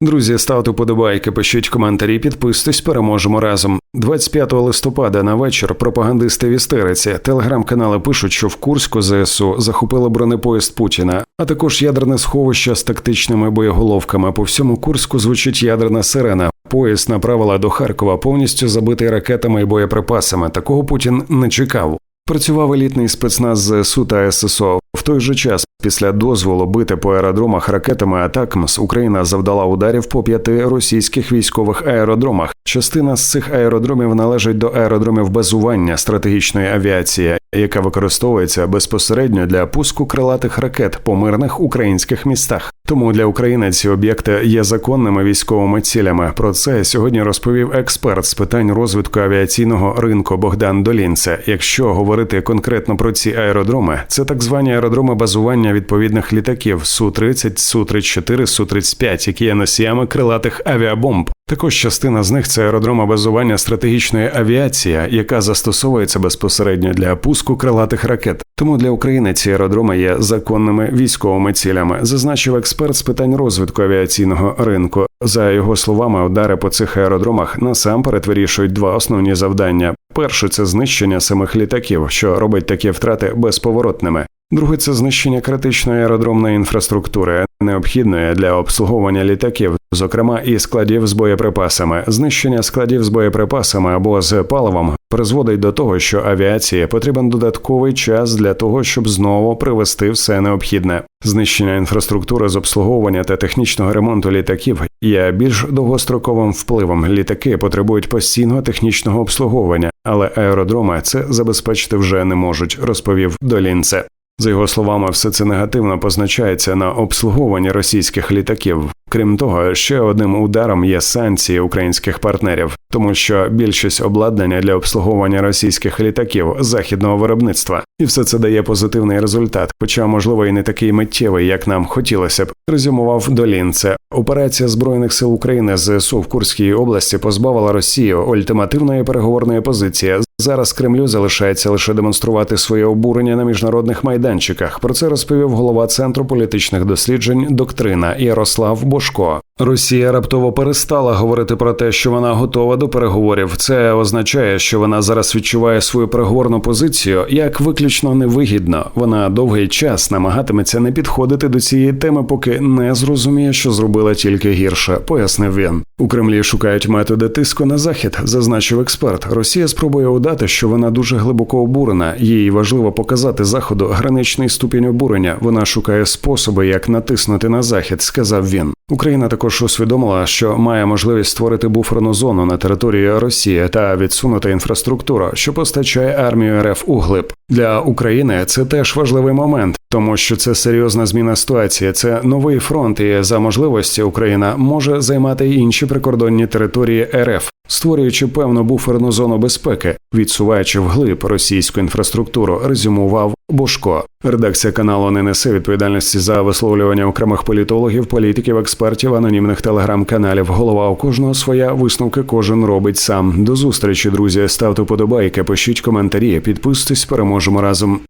Друзі, ставте подобайки, пишіть коментарі, підписуйтесь, переможемо разом. 25 листопада на вечір пропагандисти в істериці. Телеграм-канали пишуть, що в Курську ЗСУ захопили бронепоїзд Путіна, а також ядерне сховище з тактичними боєголовками. По всьому Курську звучить ядерна сирена. Поїзд направила до Харкова, повністю забитий ракетами і боєприпасами. Такого Путін не чекав. Працював елітний спецназ ЗСУ та ССО. Той же час, після дозволу бити по аеродромах ракетами Атакмс, Україна завдала ударів по п'яти російських військових аеродромах. Частина з цих аеродромів належить до аеродромів базування стратегічної авіації, яка використовується безпосередньо для пуску крилатих ракет по мирних українських містах. Тому для України ці об'єкти є законними військовими цілями. Про це сьогодні розповів експерт з питань розвитку авіаційного ринку Богдан Долінце. Якщо говорити конкретно про ці аеродроми, це так звані аеродроми базування відповідних літаків су 30 су 34 су 35 які є носіями крилатих авіабомб. Також частина з них це аеродроми базування стратегічної авіації, яка застосовується безпосередньо для пуску крилатих ракет. Тому для України ці аеродроми є законними військовими цілями, зазначив експерт з питань розвитку авіаційного ринку. За його словами, удари по цих аеродромах насамперед вирішують два основні завдання: перше це знищення самих літаків, що робить такі втрати безповоротними. Друге це знищення критичної аеродромної інфраструктури, необхідної для обслуговування літаків, зокрема і складів з боєприпасами. Знищення складів з боєприпасами або з паливом призводить до того, що авіації потрібен додатковий час для того, щоб знову привести все необхідне. Знищення інфраструктури з обслуговування та технічного ремонту літаків є більш довгостроковим впливом. Літаки потребують постійного технічного обслуговування, але аеродроми це забезпечити вже не можуть, розповів Долінце. За його словами, все це негативно позначається на обслуговуванні російських літаків. Крім того, ще одним ударом є санкції українських партнерів, тому що більшість обладнання для обслуговування російських літаків західного виробництва, і все це дає позитивний результат, хоча можливо і не такий миттєвий, як нам хотілося б. Резюмував Долінце. Операція збройних сил України ЗСУ в Курській області позбавила Росію ультимативної переговорної позиції. Зараз Кремлю залишається лише демонструвати своє обурення на міжнародних майданчиках. Про це розповів голова центру політичних досліджень доктрина Ярослав Бошко. Росія раптово перестала говорити про те, що вона готова до переговорів. Це означає, що вона зараз відчуває свою переговорну позицію як виключно невигідно. Вона довгий час намагатиметься не підходити до цієї теми, поки не зрозуміє, що зробила тільки гірше, пояснив він. У Кремлі шукають методи тиску на захід, зазначив експерт. Росія спробує удати, що вона дуже глибоко обурена. Їй важливо показати заходу граничний ступінь обурення. Вона шукає способи, як натиснути на захід, сказав він. Україна також усвідомила, що має можливість створити буферну зону на території Росії та відсунути інфраструктуру, що постачає армію РФ у глиб. Для України це теж важливий момент, тому що це серйозна зміна ситуації. Це новий фронт, і за можливості Україна може займати інші прикордонні території РФ, створюючи певну буферну зону безпеки, відсуваючи вглиб російську інфраструктуру. Резюмував Бошко. Редакція каналу не несе відповідальності за висловлювання окремих політологів, політиків, експертів, анонімних телеграм-каналів. Голова у кожного своя висновки кожен робить сам. До зустрічі, друзі. Ставте подобайки, пишіть коментарі, підписуйтесь, переможемо разом.